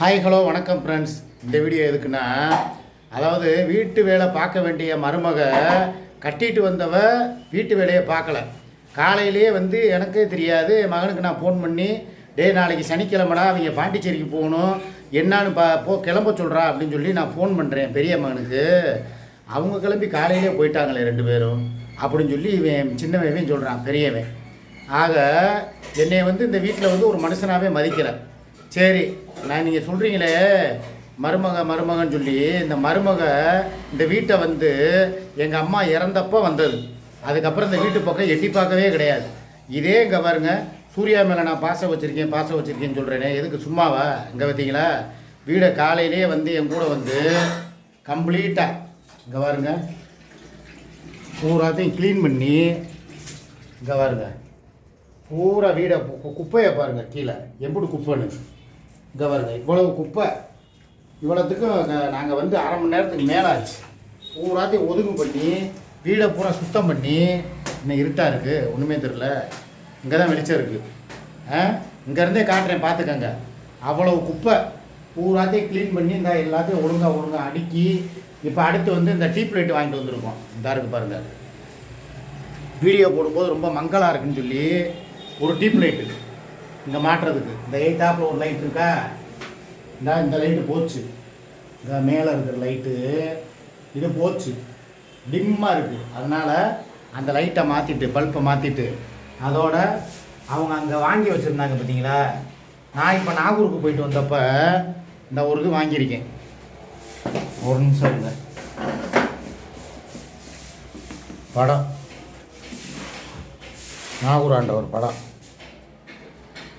Hi hello வணக்கம் friends இந்த video எதுக்குன்னா அதாவது வீட்டு வேலை பார்க்க வேண்டிய மருமக கட்டிட்டு வந்தவ வீட்டு வேலையை பார்க்கல. காலையிலேயே வந்து எனக்கே தெரியாது என் மகனுக்கு நான் ஃபோன் பண்ணி டேய் நாளைக்கு சனிக்கிழமடா அவங்க பாண்டிச்சேரிக்கு போகணும். என்னான்னு பா போ கிளம்ப சொல்கிறா அப்படின்னு சொல்லி நான் ஃபோன் பண்ணுறேன் பெரிய மகனுக்கு. அவங்க கிளம்பி காலையிலே போயிட்டாங்களே ரெண்டு பேரும் அப்படின்னு சொல்லி இவன் சின்னவன் சொல்கிறான் பெரியவன். ஆக என்னை வந்து இந்த வீட்டில் வந்து ஒரு மனுஷனாகவே மதிக்கலை. சரி நான் நீங்கள் சொல்கிறீங்களே மருமக மருமகன்னு சொல்லி இந்த மருமக இந்த வீட்டை வந்து எங்கள் அம்மா இறந்தப்போ வந்தது. அதுக்கப்புறம் இந்த வீட்டு பக்கம் எட்டி பார்க்கவே கிடையாது. இதே இங்கே பாருங்கள் சூர்யா மேலே நான் பாசம் வச்சுருக்கேன் பாசம் வச்சுருக்கேன்னு சொல்கிறேனே எதுக்கு சும்மாவா? இங்கே பார்த்தீங்களா? வீடை காலையிலே வந்து என் கூட வந்து கம்ப்ளீட்டாக இங்கே பாருங்க பூராத்தையும் க்ளீன் பண்ணி இங்கே பாருங்க பூரா வீடை குப்பையை பாருங்க கீழே எப்படி குப்பைன்னு. இதை பாருங்க இவ்வளவு குப்பை இவ்வளோத்துக்கும் நாங்கள் வந்து அரை மணி நேரத்துக்கு மேலே ஆச்சு பூராத்தையும் ஒதுங்கு பண்ணி வீடை பூரா சுத்தம் பண்ணி இன்னும் இருட்டாக இருக்குது ஒன்றுமே தெரில இங்கே தான் வெளிச்சம் இருக்குது ஆ? இங்கேருந்தே காட்டுறேன் பார்த்துக்கங்க அவ்வளவு குப்பை பூராத்தையும் க்ளீன் பண்ணி இந்த எல்லாத்தையும் ஒழுங்காக ஒழுங்காக அடுக்கி இப்போ அடுத்து வந்து இந்த டீப் லைட் வாங்கிட்டு வந்திருக்கோம். இந்த இருக்கு பாருங்கள் வீடியோ போடும்போது ரொம்ப மங்கலாக இருக்குன்னு சொல்லி ஒரு டீப் லைட்டு. இங்கே மாட்டுறதுக்கு. இந்த எயித்தாப்பில் ஒரு லைட் இருக்கா? இந்த இந்த லைட்டு போச்சு. இந்த மேலே இருக்கிற லைட்டு இது போச்சு. டிம்மாக இருக்குது அதனால் அந்த லைட்டை மாற்றிட்டு பல்பை மாற்றிட்டு அதோட அவங்க அங்கே வாங்கி வச்சுருந்தாங்க பார்த்தீங்களா நான் இப்போ நாகூருக்கு போயிட்டு வந்தப்போ இந்த ஒரு இது வாங்கியிருக்கேன். ஒரு நிமிஷம் இல்லை படம். நாகூர் ஆண்டவர் படம்.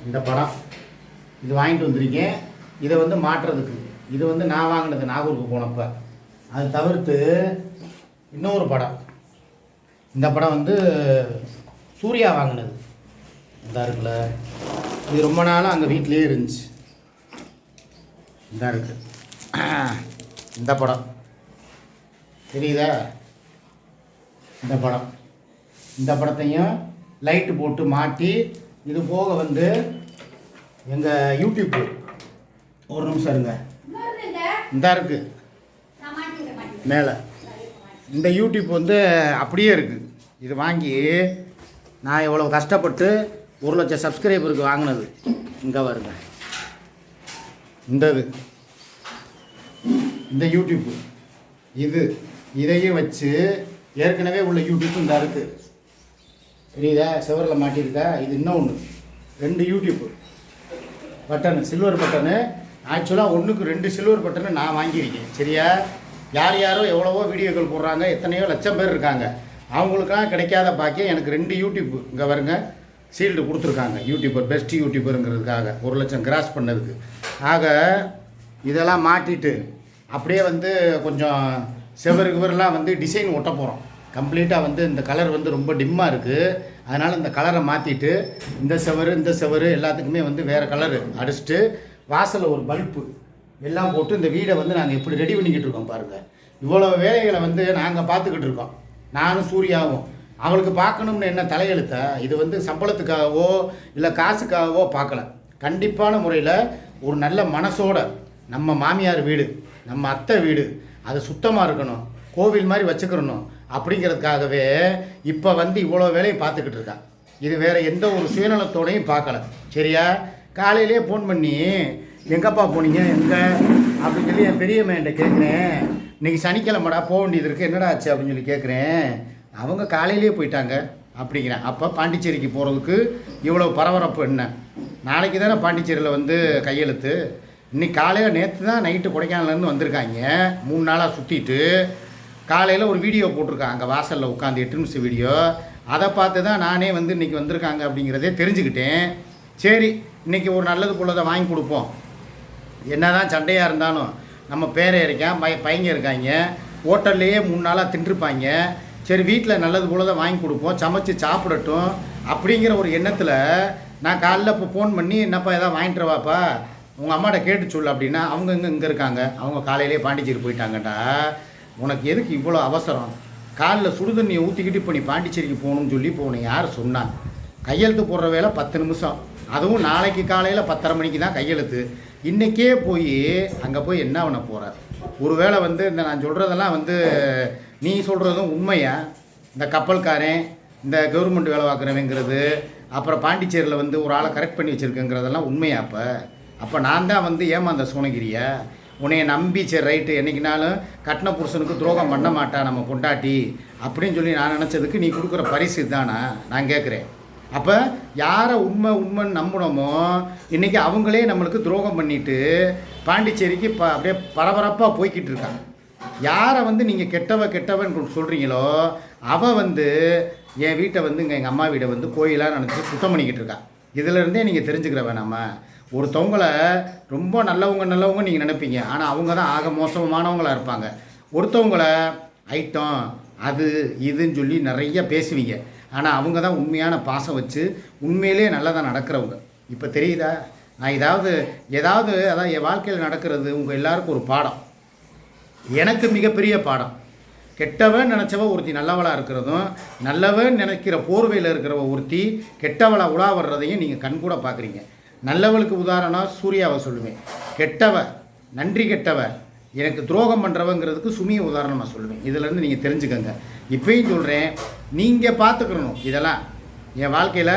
இந்த படம். இது வாங்கிட்டு வந்திருக்கேன். இதை வந்து மாட்டுறதுக்கு இது வந்து நான் வாங்கினது நாகூருக்கு போனப்போ. அது தவிர்த்து இன்னொரு படம். இந்த படம் வந்து சூர்யா வாங்கினது. இதாக இருக்குல்ல. இது ரொம்ப நாளாக அங்கே வீட்டிலேயே இருந்துச்சு. இந்த இருக்கு. இந்த படம். தெரியுதா? இந்த படம். இந்த படத்தையும் லைட்டு போட்டு மாட்டி இது போக வந்து எங்கள் யூடியூப் ஒரு நிமிஷம் இருங்க. இந்த இருக்கு. மேலே. இந்த யூடியூப் வந்து அப்படியே இருக்குது இது வாங்கி நான் எவ்வளோ கஷ்டப்பட்டு ஒரு லட்சம் சப்ஸ்கிரைபருக்கு வாங்கினது. இங்கே வருங்க இந்த இது இந்த யூடியூப்பு இது. இதையும் வச்சு ஏற்கனவே உள்ள யூடியூப் இந்த இருக்குது தெரியுதா செவரில் மாட்டியிருக்கா இது இன்னொன்று ரெண்டு யூடியூப்பு. Button silver button. ஆக்சுவலாக ஒன்றுக்கு ரெண்டு சில்வர் பட்டனு நான் வாங்கியிருக்கேன். சரியா? யார் யாரோ எவ்வளவோ வீடியோக்கள் போடுறாங்க. எத்தனையோ லட்சம் பேர் இருக்காங்க. அவங்களுக்கெல்லாம் கிடைக்காத பாக்கியம் எனக்கு ரெண்டு யூடியூப் இங்கே வருங்க சீல்டு கொடுத்துருக்காங்க. யூடியூபர் பெஸ்ட் யூடியூபருங்கிறதுக்காக. ஒரு லட்சம் கிராஸ் பண்ணதுக்கு. ஆக இதெல்லாம் மாட்டிட்டு அப்படியே வந்து கொஞ்சம் செவரு கிவரெலாம் வந்து டிசைன் ஒட்ட போகிறோம் கம்ப்ளீட்டாக வந்து இந்த கலர் வந்து ரொம்ப டிம்மாக இருக்குது அதனால் இந்த கலரை மாற்றிட்டு இந்த செவரு இந்த செவரு எல்லாத்துக்குமே வந்து வேறு கலரு அடிச்சுட்டு வாசலில் ஒரு பல்பு எல்லாம் போட்டு இந்த வீடை வந்து நாங்கள் எப்படி ரெடி பண்ணிக்கிட்டு இருக்கோம் பாருங்கள் இவ்வளோ வேலைகளை வந்து நாங்கள் பார்த்துக்கிட்டு இருக்கோம். நானும் சூர்யாவும். அவளுக்கு பார்க்கணும்னு என்ன தலையெழுத்த? இது வந்து சம்பளத்துக்காகவோ இல்லை காசுக்காகவோ பார்க்கல. கண்டிப்பான முறையில் ஒரு நல்ல மனசோட நம்ம மாமியார் வீடு நம்ம அத்தை வீடு அது சுத்தமாக இருக்கணும். கோவில் மாதிரி வச்சுக்கிறணும். அப்படிங்கிறதுக்காகவே இப்போ வந்து இவ்வளோ வேலையும் பார்த்துக்கிட்டு இருக்கா. இது வேற எந்த ஒரு சுயநலத்தோடையும் பார்க்கல. சரியா? காலையிலேயே ஃபோன் பண்ணி எங்கப்பா போனீங்க? எங்கே? அப்படின்னு சொல்லி என் பெரிய மேன்ட்ட கேட்குறேன். இன்னைக்கு சனிக்கிழமடா போக வேண்டியது இருக்குது என்னடா ஆச்சு? அப்படின்னு சொல்லி கேட்குறேன். அவங்க காலையிலேயே போயிட்டாங்க. அப்படிங்கிறேன். அப்போ பாண்டிச்சேரிக்கு போகிறதுக்கு இவ்வளோ பரபரப்பு என்ன? நாளைக்கு தானே பாண்டிச்சேரியில் வந்து கையெழுத்து. இன்னைக்கு காலையில் நேற்று தான் நைட்டு கொடைக்கானலேருந்து வந்திருக்காங்க. மூணு நாளாக சுற்றிட்டு காலையில் ஒரு வீடியோ போட்டிருக்காங்க அங்கே வாசலில் உட்காந்து எட்டு நிமிஷம் வீடியோ. அதை பார்த்து தான் நானே வந்து இன்றைக்கி வந்திருக்காங்க அப்படிங்கிறதே தெரிஞ்சுக்கிட்டேன். சரி இன்றைக்கி ஒரு நல்லது போலதை வாங்கி கொடுப்போம். என்னதான் சண்டையாக இருந்தாலும் நம்ம பேரை இருக்கேன் பய பையங்க இருக்காங்க. ஹோட்டல்லையே மூணு நாளாக தின்றுப்பாங்க. சரி வீட்டில் நல்லது போல தான் வாங்கி கொடுப்போம். சமைச்சு சாப்பிடட்டும். அப்படிங்கிற ஒரு எண்ணத்தில் நான் காலைல இப்போ ஃபோன் பண்ணி என்னப்பா எதாவது வாங்கிட்டு வாப்பா. உங்கள் அம்மாட்ட கேட்டு சொல்லு அப்படின்னா அவங்க இங்கே இங்கே இருக்காங்க. அவங்க காலையிலேயே பாண்டிச்சேரி போயிட்டாங்கடா. உனக்கு எதுக்கு இவ்வளோ அவசரம்? காலில் சுடுதண்ணியை ஊற்றிக்கிட்டு இப்போ நீ பாண்டிச்சேரிக்கு போகணும்னு சொல்லி இப்போ உன்னை யார் சொன்னான் கையெழுத்து போடுற வேலை பத்து நிமிஷம். அதுவும் நாளைக்கு காலையில் பத்தரை மணிக்கு தான் கையெழுத்து. இன்றைக்கே போய் அங்கே போய் என்ன பண்ண போகிறார் ஒருவேளை வந்து இந்த நான் சொல்கிறதெல்லாம் வந்து நீ சொல்கிறதும் உண்மையா? இந்த கப்பல்காரன் இந்த கவர்மெண்ட் வேலை பார்க்குறவங்கிறது அப்புறம் பாண்டிச்சேரியில் வந்து ஒரு ஆளை கரெக்ட் பண்ணி வச்சுருக்கேங்கிறதெல்லாம் உண்மையா அப்போ? அப்போ நான் தான் வந்து ஏமாந்த சோனகிரியா? உன்னைய நம்பி சரி ரைட்டு என்னைக்குனாலும் கட்டின புருஷனுக்கு துரோகம் பண்ண மாட்டா நம்ம கொண்டாட்டி அப்படின்னு சொல்லி நான் நினச்சதுக்கு நீ கொடுக்குற பரிசு தானா நான் கேட்குறேன் அப்போ யாரை உண்மை உண்மைன்னு நம்பினோமோ இன்றைக்கி அவங்களே நம்மளுக்கு துரோகம் பண்ணிட்டு பாண்டிச்சேரிக்கு ப அப்படியே பரபரப்பாக போய்கிட்டு இருக்காங்க. யாரை வந்து நீங்கள் கெட்டவ கெட்டவன் சொல்கிறீங்களோ அவள் வந்து என் வீட்டை வந்து இங்கே எங்கள் அம்மா வீடை வந்து கோயிலாக நினச்சி சுத்தம் பண்ணிக்கிட்டு இருக்கா. இதிலேருந்தே நீங்கள் தெரிஞ்சுக்கிற வேணாமா? ஒருத்தவங்கள ரொம்ப நல்லவங்க நல்லவங்க நீங்கள் நினைப்பீங்க. ஆனால் அவங்க தான் ஆக மோசமானவங்களாக இருப்பாங்க. ஒருத்தவங்கள ஐட்டம் அது இதுன்னு சொல்லி நிறைய பேசுவீங்க. ஆனால் அவங்க தான் உண்மையான பாசம் வச்சு உண்மையிலே நல்லதாக நடக்கிறவங்க. இப்போ தெரியுதா? நான் ஏதாவது ஏதாவது அதான் என் வாழ்க்கையில் நடக்கிறது உங்கள் எல்லாருக்கும் ஒரு பாடம். எனக்கு மிகப்பெரிய பாடம். கெட்டவன் நினச்சவ ஒருத்தி நல்லவளாக இருக்கிறதும் நல்லவன் நினைக்கிற போர்வையில் இருக்கிறவ ஒருத்தி கெட்டவளா உலா வர்றதையும் நீங்கள் கண்கூட பார்க்குறீங்க நல்லவளுக்கு உதாரணம் சூர்யாவை சொல்லுவேன். கெட்டவ நன்றி கெட்டவ எனக்கு துரோகம் பண்ணுறவங்கிறதுக்கு சுமியை உதாரணமாக சொல்லுவேன். இதிலேருந்து நீங்கள் தெரிஞ்சுக்கோங்க. இப்பயும் சொல்கிறேன் நீங்கள் பார்த்துக்கிறணும் இதெல்லாம். என் வாழ்க்கையில்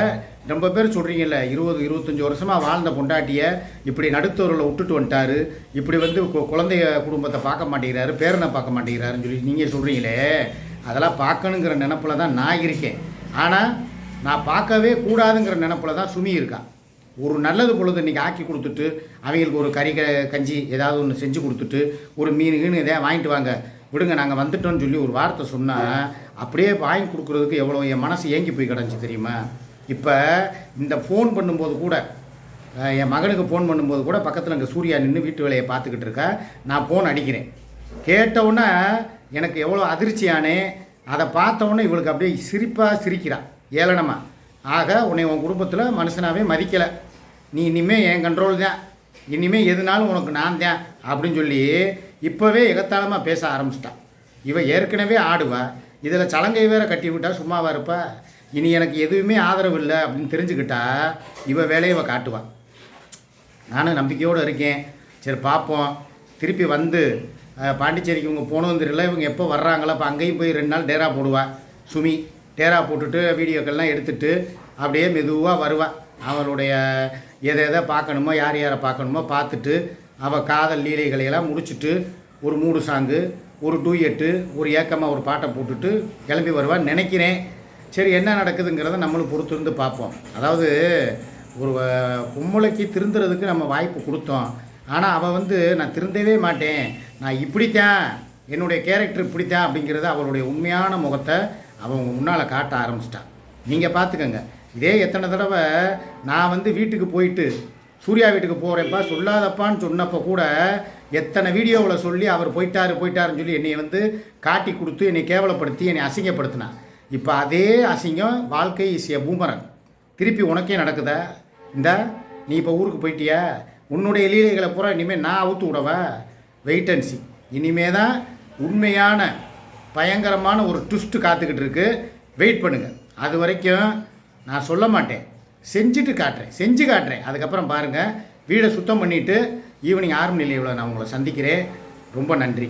ரொம்ப பேர் சொல்கிறீங்கல்ல இருபது இருபத்தஞ்சி வருஷமாக வாழ்ந்த பொண்டாட்டியை இப்படி நடுத்தவர்களை விட்டுட்டு வந்துட்டாரு. இப்படி வந்து கு- குழந்தைய குடும்பத்தை பார்க்க மாட்டேங்கிறாரு பேரனை பார்க்க மாட்டேங்கிறாருன்னு சொல்லி நீங்கள் சொல்கிறீங்களே அதெல்லாம் பார்க்கணுங்கிற நினப்பில் தான் நான் இருக்கேன். ஆனால் நான் பார்க்கவே கூடாதுங்கிற நினப்பில் தான் சுமி இருக்கான் ஒரு நல்லது பொழுது இன்றைக்கி ஆக்கி கொடுத்துட்டு அவங்களுக்கு ஒரு கறி க- கஞ்சி ஏதாவது ஒன்று செஞ்சு கொடுத்துட்டு ஒரு மீன் கீனு இதே வாங்கிட்டு வாங்க. விடுங்க நாங்கள் வந்துட்டோம்னு சொல்லி ஒரு வார்த்தை சொன்னால் அப்படியே வாங்கி கொடுக்குறதுக்கு எவ்வளோ என் மனசு ஏங்கி போய் கிடஞ்சி தெரியுமா? இப்போ இந்த ஃபோன் பண்ணும்போது கூட என் மகனுக்கு ஃபோன் பண்ணும்போது கூட பக்கத்தில் அங்கே சூர்யா நின்று வீட்டு வேலையை பார்த்துக்கிட்டு இருக்கா. நான் ஃபோன் அடிக்கிறேன். கேட்டவுடனே எனக்கு எவ்வளோ அதிர்ச்சியானே அதை பார்த்தவுடனே இவளுக்கு அப்படியே சிரிப்பாக சிரிக்கிறான் ஏளனமாக ஆக உன்னை உன் குடும்பத்தில் மனுஷனாகவே மதிக்கலை. நீ இனிமேல் என் கண்ட்ரோல் தான். இனிமேல் எதுனாலும் உனக்கு நான் தான் அப்படின்னு சொல்லி இப்போவே எகத்தாளமாக பேச ஆரம்பிச்சிட்டான் இவன் ஏற்கனவே ஆடுவா. இதில் சலங்கை வேற கட்டி விட்டா சும்மாவா இருப்பா? இனி எனக்கு எதுவுமே ஆதரவு இல்லை அப்படின்னு தெரிஞ்சுக்கிட்டா இவ வேலையை இவ காட்டுவான் நானும் நம்பிக்கையோடு இருக்கேன். சரி பார்ப்போம் திருப்பி வந்து பாண்டிச்சேரிக்கு இவங்க போனதும் தெரியல. இவங்க எப்போ வர்றாங்களோ அப்போ அங்கேயும் போய் ரெண்டு நாள் டேரா போடுவா. சுமி. டேரா போட்டுட்டு வீடியோக்கள்லாம் எடுத்துட்டு அப்படியே மெதுவாக வருவாள் அவளுடைய எதை எதை பார்க்கணுமோ யார் யாரை பார்க்கணுமோ பார்த்துட்டு அவள் காதல் லீலைகளையெல்லாம் முடிச்சுட்டு ஒரு மூடு சாங்கு ஒரு டூயட்டு ஒரு ஏக்கமாக ஒரு பாட்டை போட்டுட்டு கிளம்பி வருவான்னு நினைக்கிறேன். சரி என்ன நடக்குதுங்கிறத நம்மளும் பொறுத்திருந்து பார்ப்போம். அதாவது ஒரு பொம்பளைக்கு திருந்துறதுக்கு நம்ம வாய்ப்பு கொடுத்தோம். ஆனால் அவள் வந்து நான் திருந்தவே மாட்டேன். நான் இப்படித்தான் என்னுடைய கேரக்டர் இப்படித்தான் அப்படிங்கிறது அவளுடைய உண்மையான முகத்தை அவன் உங்கள் முன்னால் காட்ட ஆரம்பிச்சிட்டான். நீங்கள் பார்த்துக்கங்க இதே எத்தனை தடவை நான் வந்து வீட்டுக்கு போயிட்டு சூர்யா வீட்டுக்கு போகிறேன்ப்பா சொல்லாதப்பான்னு சொன்னப்போ கூட எத்தனை வீடியோவில் சொல்லி அவர் போயிட்டாரு போயிட்டாருன்னு சொல்லி என்னை வந்து காட்டி கொடுத்து என்னை கேவலப்படுத்தி என்னை அசிங்கப்படுத்தினான் இப்போ அதே அசிங்கம் வாழ்க்கை இசைய பூமரன். திருப்பி உனக்கே நடக்குதா. இந்த நீ இப்போ ஊருக்கு போயிட்டியா? உன்னுடைய லீலைகளை பூரா இனிமேல் நான் அவுத்து விடவா? வெயிட் அண்ட் சி இனிமே தான் உண்மையான பயங்கரமான ஒரு ட்விஸ்ட்டு காத்துக்கிட்டு இருக்குது வெயிட் பண்ணுங்கள் அது வரைக்கும் நான் சொல்ல மாட்டேன். செஞ்சுட்டு காட்டுறேன். செஞ்சு காட்டுறேன். அதுக்கப்புறம் பாருங்கள் வீடை சுத்தம் பண்ணிவிட்டு ஈவினிங் ஆறு மணி நிலையில் நான் உங்களை சந்திக்கிறேன். ரொம்ப நன்றி.